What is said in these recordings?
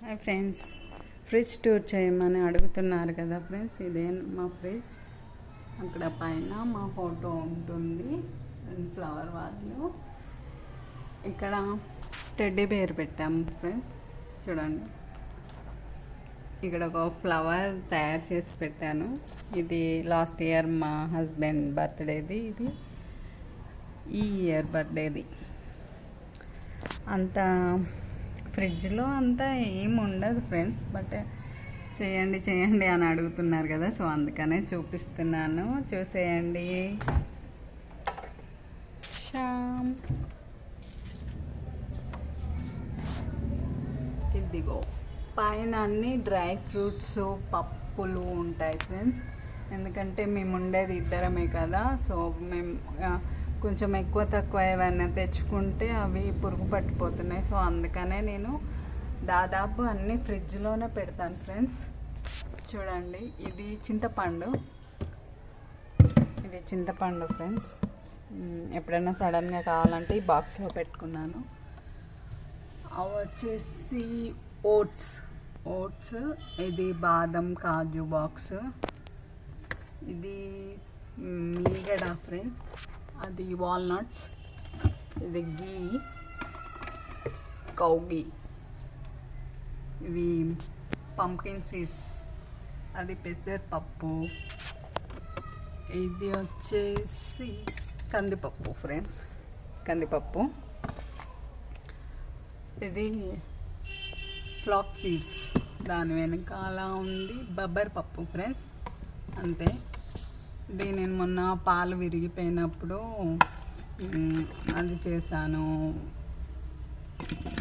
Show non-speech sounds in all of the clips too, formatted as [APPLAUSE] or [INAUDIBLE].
Hi friends fridge tour చేయమని అడుగుతున్నారు కదా ఫ్రెండ్స్ ఇదే మా ఫ్రిడ్జ్ అక్కడ పైన మా ఫోటో ఉంటుంది. ఫ్లవర్ వాజ్లు ఇక్కడ టెడ్డీ బేర్ పెట్టాము ఫ్రెండ్స్ చూడండి. ఇక్కడ ఒక ఫ్లవర్ తయారు చేసి పెట్టాను. ఇది లాస్ట్ ఇయర్ మా హస్బెండ్ బర్త్డేది ఇది. ఈ ఇయర్ బర్త్డేది అంతా ఫ్రిడ్జ్లో అంతా ఏం ఉండదు ఫ్రెండ్స్ బట్ చేయండి చేయండి అని అడుగుతున్నారు కదా సో అందుకనే చూపిస్తున్నాను. చూసేయండి. శ్యామ్. ఇదిగో పైన అన్ని డ్రై ఫ్రూట్స్ పప్పులు ఉంటాయి ఫ్రెండ్స్. ఎందుకంటే మేము ఉండేది ఇద్దరమే కదా సో మేము కొంచెం ఎక్కువ తక్కువ ఏమైనా తెచ్చుకుంటే అవి పురుగు పట్టిపోతున్నాయి. సో అందుకనే నేను దాదాపు అన్నీ ఫ్రిడ్జ్లోనే పెడతాను ఫ్రెండ్స్. చూడండి ఇది చింతపండు. ఇది చింతపండు ఫ్రెండ్స్. ఎప్పుడైనా సడన్గా కావాలంటే ఈ బాక్స్లో పెట్టుకున్నాను. అవి వచ్చేసి ఓట్స్. ఓట్స్ ఇది బాదం కాజు బాక్స్. ఇది మీగడ ఫ్రెండ్స్. అది వాల్నట్స్ ఇది గీ కౌగీ ఇవి పంకిన్ సీడ్స్ అది పెసరపప్పు. ఇది వచ్చేసి కందిపప్పు ఫ్రెండ్స్ కందిపప్పు. ఇది ఫ్లాక్ సీడ్స్ దాని వెనకాల ఉంది బబ్బర్ పప్పు ఫ్రెండ్స్ అంతే. ఇది నేను మొన్న పాలు విరిగిపోయినప్పుడు అది చేశాను.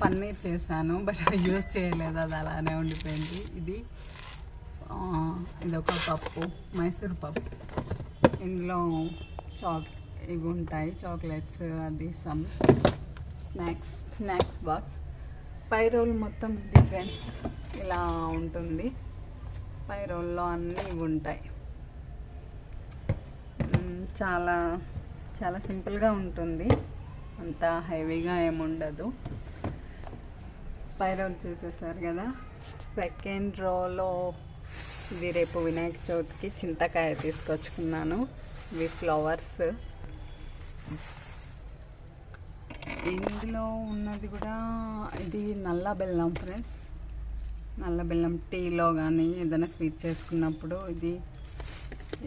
పన్నీర్ చేశాను బట్ యూజ్ చేయలేదు అది అలానే ఉండిపోయింది. ఇది ఇదొక పప్పు మైసూర్ పప్పు. ఇందులో చాక్ ఇవి ఉంటాయి చాక్లెట్స్ అది సమ్ స్నాక్స్ స్నాక్స్ బాక్స్. పై రోల్ మొత్తం డిఫరెన్స్ ఇలా ఉంటుంది. పై రోల్లో అన్నీ ఇవి ఉంటాయి. చాలా చాలా సింపుల్గా ఉంటుంది. అంత హెవీగా ఏముండదు. పై రోల్ చూసేసారు కదా సెకండ్ రోలో ఇది రేపు వినాయక చవితికి చింతకాయ తీసుకొచ్చుకున్నాను. ఇవి ఫ్లవర్స్ ఇందులో ఉన్నది కూడా ఇది నల్ల బెల్లం ఫ్రెండ్స్ నల్ల బెల్లం టీలో కానీ ఏదైనా స్వీట్ చేసుకున్నప్పుడు ఇది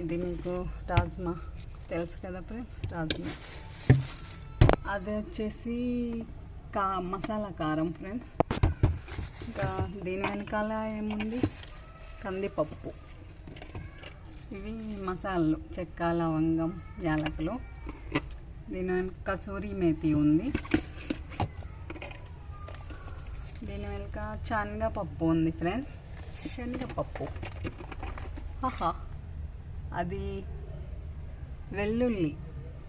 ఇది మీకు రాజ్మా తెలుసు కదా ఫ్రెండ్స్ రాజ్మా అది వచ్చేసి కా మసాలా కారం ఫ్రెండ్స్. ఇంకా దీని వెనకాల ఏముంది? కందిపప్పు. ఇవి మసాలాలు చెక్క లవంగం యాలకులు. దీని వెనక కసూరి మేతి ఉంది. దీని వెనుక శనగపప్పు ఉంది ఫ్రెండ్స్. శనగపప్పు. ఆహా! అది వెల్లుల్లి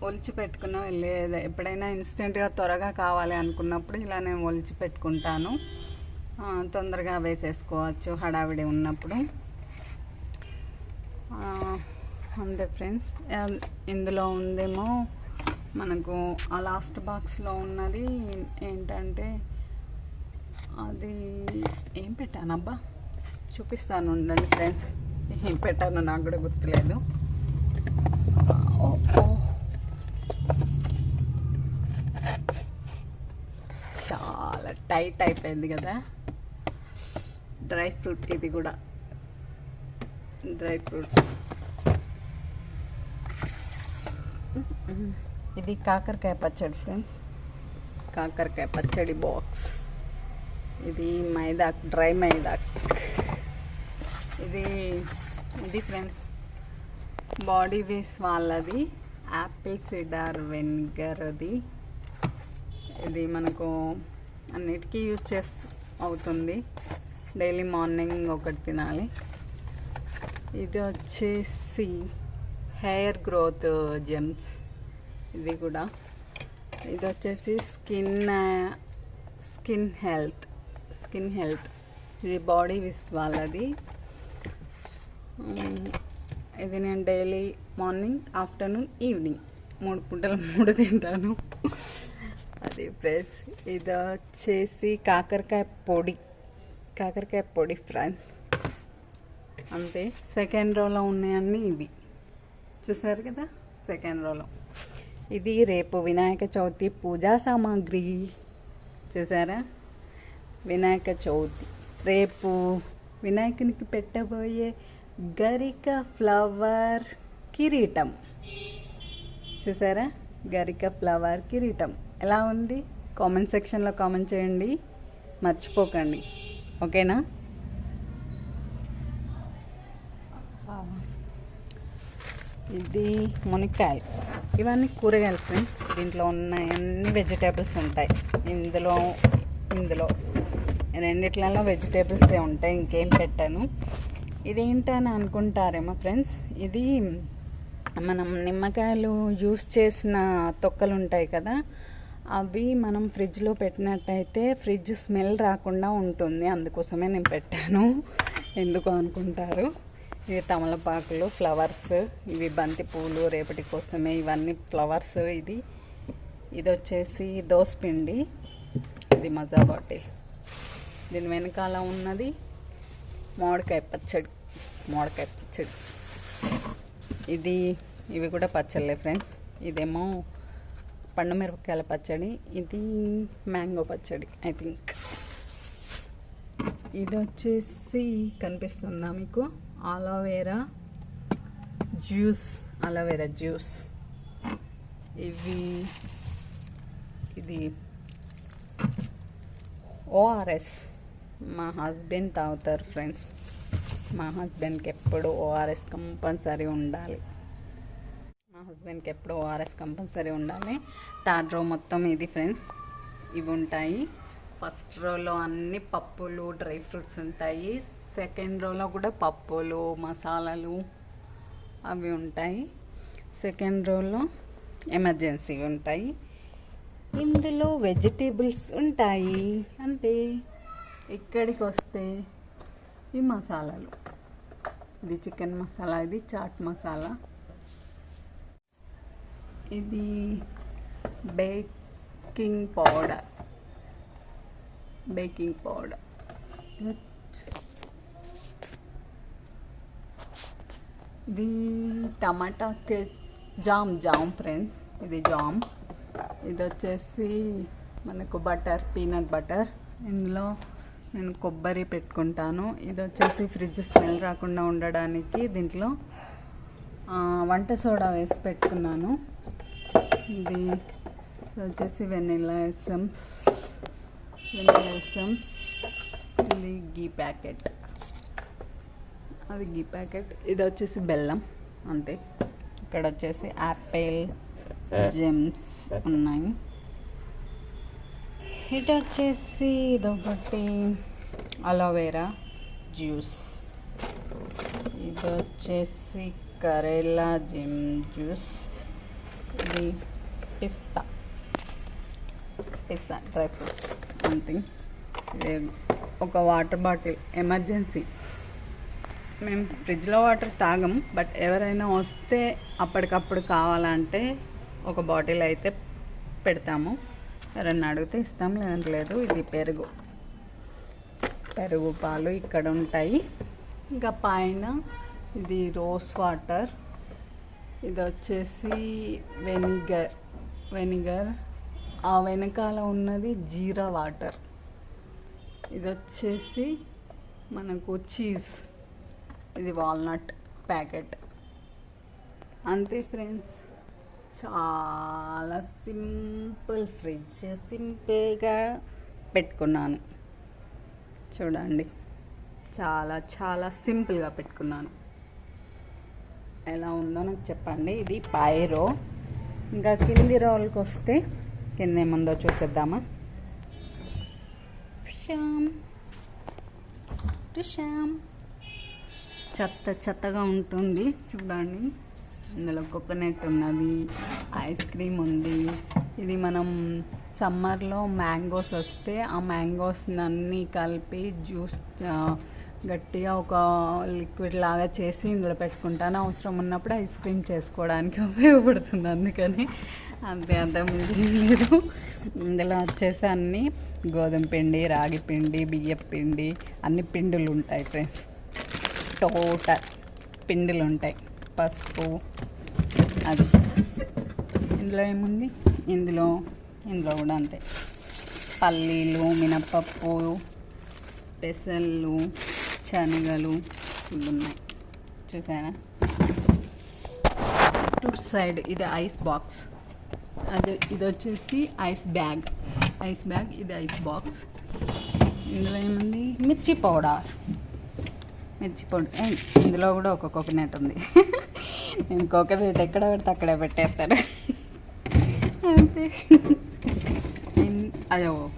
ఒలిచి పెట్టుకున్న లేదా ఎప్పుడైనా ఇన్స్టెంట్గా త్వరగా కావాలి అనుకున్నప్పుడు ఇలా నేను ఒలిచి పెట్టుకుంటాను. తొందరగా వేసేసుకోవచ్చు హడావిడి ఉన్నప్పుడు. అంతే ఫ్రెండ్స్. ఇందులో ఉందేమో మనకు ఆ లాస్ట్ బాక్స్లో ఉన్నది ఏంటంటే అది ఏం పెట్టానబ్బా? చూపిస్తాను ఉండండి ఫ్రెండ్స్. ఏం పెట్టానో నాకు కూడా గుర్తులేదు ఓ, ఓ. చాలా టైట్ అయిపోయింది కదా. డ్రై ఫ్రూట్ ఇది కూడా. Dry fruits. ఇది కాకరకాయ పచ్చడి ఫ్రెండ్స్. కాకరకాయ పచ్చడి బాక్స్. ఇది మైదాక్ డ్రై మైదాక్ ఇది ఇది ఫ్రెండ్స్. బాడీ వేస్ వాళ్ళది. యాపిల్ సిడార్ వెనిగర్ది ఇది మనకు అన్నిటికీ యూజ్ చేస్ అవుతుంది. డైలీ మార్నింగ్ ఒకటి తినాలి. ఇది వచ్చేసి హెయిర్ గ్రోత్ జెమ్స్. ఇది కూడా. ఇది వచ్చేసి skin skin health skin health. ఇది బాడీ విస్ వాళ్ళది. ఇది నేను డైలీ మార్నింగ్ ఆఫ్టర్నూన్ ఈవినింగ్. మూడు పుట్టలు మూడు తింటాను. అది ఫ్రెండ్స్ ఇది వచ్చేసి కాకరకాయ పొడి. కాకరకాయ పొడి ఫ్రెండ్స్ అంతే. సెకండ్ రోలో ఉన్నాయన్నీ ఇవి. చూసారు కదా? సెకండ్ రోలో ఇది రేపు వినాయక చవితి పూజా సామాగ్రి. చూసారా? వినాయక చవితి. రేపు వినాయకునికి పెట్టబోయే గరిక ఫ్లవర్ కిరీటం. చూసారా? గరిక ఫ్లవర్ కిరీటం. ఎలా ఉంది? కామెంట్ సెక్షన్లో కామెంట్ చేయండి. మర్చిపోకండి. ఓకేనా? ఇది మునక్కాయ. ఇవన్నీ కూరగాయలు ఫ్రెండ్స్ దీంట్లో ఉన్న అన్ని వెజిటేబుల్స్ ఉంటాయి. ఇందులో ఇందులో. రెండిట్లలో వెజిటేబుల్సే ఉంటాయి. ఇంకేం పెట్టాను. ఇదేంటని అనుకుంటారేమో ఫ్రెండ్స్ ఇది మనం నిమ్మకాయలు యూస్ చేసిన తొక్కలు ఉంటాయి కదా అవి మనం ఫ్రిడ్జ్లో పెట్టినట్టయితే ఫ్రిడ్జ్ స్మెల్ రాకుండా ఉంటుంది. అందుకోసమే నేను పెట్టాను. ఎందుకు అనుకుంటారు? ఇవి తమలపాకులు ఫ్లవర్స్ ఇవి బంతి పూలు రేపటి కోసమే ఇవన్నీ ఫ్లవర్స్ ఇది. ఇది వచ్చేసి దోసపిండి ఇది మజా బాటిల్. దీని వెనకాల ఉన్నది మామిడికాయ పచ్చడి. మామిడికాయ పచ్చడి. ఇది ఇవి కూడా పచ్చళ్ళే ఫ్రెండ్స్. ఇదేమో పండు మిరపకాయల పచ్చడి ఇది మ్యాంగో పచ్చడి ఐ థింక్ ఇది వచ్చేసి కనిపిస్తుందా మీకు? Aloe vera juice aloe vera juice. ఇవి ఇది ఓఆర్ఎస్ మా హస్బెండ్ తాగుతారు ఫ్రెండ్స్ మా హస్బెండ్కి ఎప్పుడు ఓఆర్ఎస్ కంపల్సరీ ఉండాలి. మా హస్బెండ్కి ఎప్పుడో ఓఆర్ఎస్ కంపల్సరీ ఉండాలి. థర్డ్ రో మొత్తం ఇది ఫ్రెండ్స్. ఇవి ఉంటాయి. ఫస్ట్ రోలో అన్ని పప్పులు డ్రై ఫ్రూట్స్ ఉంటాయి. సెకండ్ రోలో కూడా పప్పులు మసాలాలు అవి ఉంటాయి. సెకండ్ రోలో ఎమర్జెన్సీ ఉంటాయి. ఇందులో వెజిటేబుల్స్ ఉంటాయి. అంటే ఇక్కడికి వస్తే ఈ మసాలాలు. ఇది చికెన్ మసాలా ఇది చాట్ మసాలా. ఇది బేకింగ్ పౌడర్. Baking powder. ఇది టమాటా కే జామ్ జామ్ ఫ్రెండ్స్. ఇది జామ్. ఇది వచ్చేసి మనకు బటర్ పీనట్ బటర్. ఇందులో నేను కొబ్బరి పెట్టుకుంటాను. ఇది వచ్చేసి ఫ్రిడ్జ్ స్మెల్ రాకుండా ఉండడానికి దీంట్లో వంట సోడా వేసి పెట్టుకున్నాను. ఇది వచ్చేసి వెనిలా ఎసమ్స్ వెనీలా ఎసమ్స్ ఇది గీ ప్యాకెట్. అది గీ ప్యాకెట్. ఇది వచ్చేసి బెల్లం. అంతే. ఇక్కడ వచ్చేసి యాపిల్ జెమ్స్ ఉన్నాయి. ఇటు వచ్చేసి ఇదొకటి అలోవేరా జ్యూస్. ఇది వచ్చేసి కరేలా జిమ్ జ్యూస్. ఇది పిస్తా. పిస్తా డ్రై ఫ్రూట్స్ సంథింగ్ ఒక వాటర్ బాటిల్ ఎమర్జెన్సీ. మేము ఫ్రిడ్జ్లో వాటర్ తాగం బట్ ఎవరైనా వస్తే అప్పటికప్పుడు కావాలంటే ఒక బాటిల్ అయితే పెడతాము. ఎవరైనా అడిగితే ఇస్తాం లేదంటే లేదు. ఇది పెరుగు. పెరుగు పాలు ఇక్కడ ఉంటాయి. ఇంకా పైన ఇది రోస్ వాటర్. ఇది వచ్చేసి వెనిగర్. వెనిగర్. ఆ వెనకాల ఉన్నది జీరా వాటర్. ఇది వచ్చేసి మనకు చీజ్. ఇది వాల్నట్ ప్యాకెట్. అంతే ఫ్రెండ్స్. చాలా సింపుల్ ఫ్రిడ్జ్. సింపుల్గా పెట్టుకున్నాను. చూడండి. చాలా చాలా సింపుల్గా పెట్టుకున్నాను. ఎలా ఉందో నాకు చెప్పండి. ఇది పై రో. ఇంకా కింది రోల్కి వస్తే కింద ఏముందో చూసేద్దామా? శ్యామ్ శ్యామ్ చెత్త చెత్తగా ఉంటుంది చూడండి. ఇందులో కోకోనట్ ఉన్నది ఐస్ క్రీమ్ ఉంది. ఇది మనం సమ్మర్లో మ్యాంగోస్ వస్తే ఆ మ్యాంగోస్ని అన్నీ కలిపి జ్యూస్ గట్టిగా ఒక లిక్విడ్ లాగా చేసి ఇందులో పెట్టుకుంటాను. అవసరం ఉన్నప్పుడు ఐస్ క్రీమ్ చేసుకోవడానికి [LAUGHS] ఉపయోగపడుతుంది అందుకని. అంతే అంత మించి లేదు. ఇందులో వచ్చేసి అన్ని గోధుమ పిండి రాగి పిండి బియ్యపు పిండి అన్ని పిండులు ఉంటాయి ఫ్రెండ్స్. టోటల్ పిండిలు ఉంటాయి. పసుపు అది. ఇందులో ఏముంది? ఇందులో ఇందులో కూడా అంతే. పల్లీలు మినపప్పు పెసళ్ళు శనగలు ఇవి ఉన్నాయి చూసారా? టు సైడ్ ఇది ఐస్ బాక్స్. అది ఇది వచ్చేసి ఐస్ బ్యాగ్. ఐస్ బ్యాగ్ ఇది ఐస్ బాక్స్. ఇందులో ఏముంది? మిర్చి పౌడర్. మిర్చి పౌడర్. ఇందులో కూడా ఒక కోకోనట్ ఉంది. నేను కోకోనట్ ఎక్కడ పెడితే అక్కడే పెట్టేస్తాను. అంతే. అయ్యో అదో.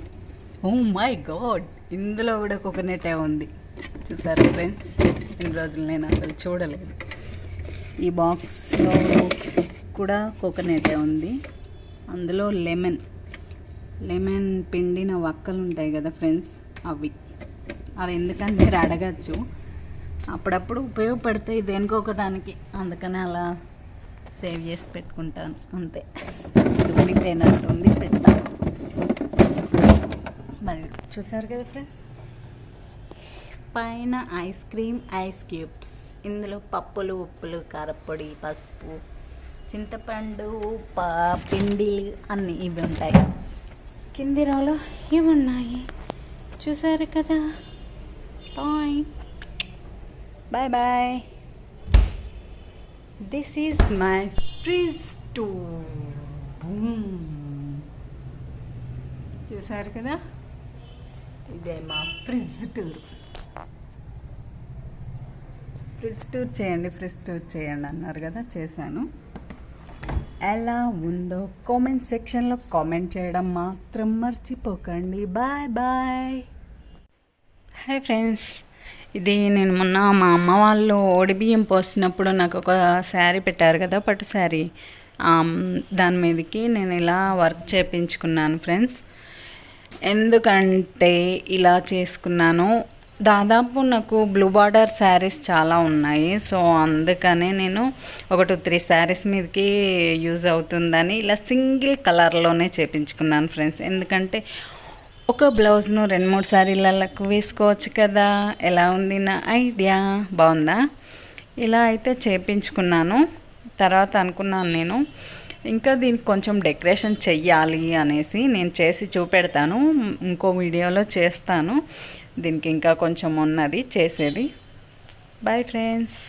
Oh my god! ఇందులో కూడా కోకోనటే ఉంది. చూసారు ఫ్రెండ్స్? ఇన్ని రోజులు నేను అసలు చూడలేదు. ఈ బాక్స్లో కూడా కోకోనటే ఉంది. అందులో లెమన్ లెమన్ పిండిన వక్కలు ఉంటాయి కదా ఫ్రెండ్స్ అవి. అవి ఎందుకని మీరు [LAUGHS] అడగచ్చు. అప్పుడప్పుడు ఉపయోగపడతాయి దేనికో ఒక దానికి. అందుకని అలా సేవ్ చేసి పెట్టుకుంటాను. అంతే. ఉంది పెడతాను మరి చూసారు కదా ఫ్రెండ్స్? పైన ఐస్ క్రీమ్ ఐస్ క్యూబ్స్. ఇందులో పప్పులు ఉప్పులు కారపొడి పసుపు చింతపండు ప పిండిలు అన్నీ ఇవి ఉంటాయి. కింది రోలో ఇవి ఉన్నాయి చూసారు కదా? Bye bye bye this is my fridge tour చూసారు కదా? ఇదే మా ఫ్రిజ్ టూర్ ఫ్రిడ్జ్ టూర్ చేయండి ఫ్రిడ్జ్ టూర్ చేయండి అన్నారు కదా చేశాను. ఎలా ఉందో కామెంట్ సెక్షన్లో కామెంట్ చేయడం మాత్రం మర్చిపోకండి. బాయ్ బాయ్ హాయ్ ఫ్రెండ్స్ ఇది నేను మొన్న మా అమ్మ వాళ్ళు ఓడిబియ్యం పోసినప్పుడు నాకు ఒక శారీ పెట్టారు కదా పట్టు శారీ. దాని మీదకి నేను ఇలా వర్క్ చేపించుకున్నాను ఫ్రెండ్స్ ఎందుకంటే ఇలా చేసుకున్నాను దాదాపు నాకు బ్లూ బార్డర్ శారీస్ చాలా ఉన్నాయి. సో అందుకనే నేను ఒక టూ త్రీ శారీస్ మీదకి యూజ్ అవుతుందని ఇలా సింగిల్ కలర్లోనే చేపించుకున్నాను ఫ్రెండ్స్. ఎందుకంటే ఒక బ్లౌజ్ను రెండు మూడు శారీలకు వేసుకోవచ్చు కదా ఎలా ఉంది నా ఐడియా? బాగుందా? ఇలా అయితే చేపించుకున్నాను. తర్వాత అనుకున్నాను నేను ఇంకా దీనికి కొంచెం డెకరేషన్ చెయ్యాలి అనేసి నేను చేసి చూపెడతాను. ఇంకో వీడియోలో చేస్తాను. దీనికి ఇంకా కొంచెం ఉన్నది చేసేది. Bye friends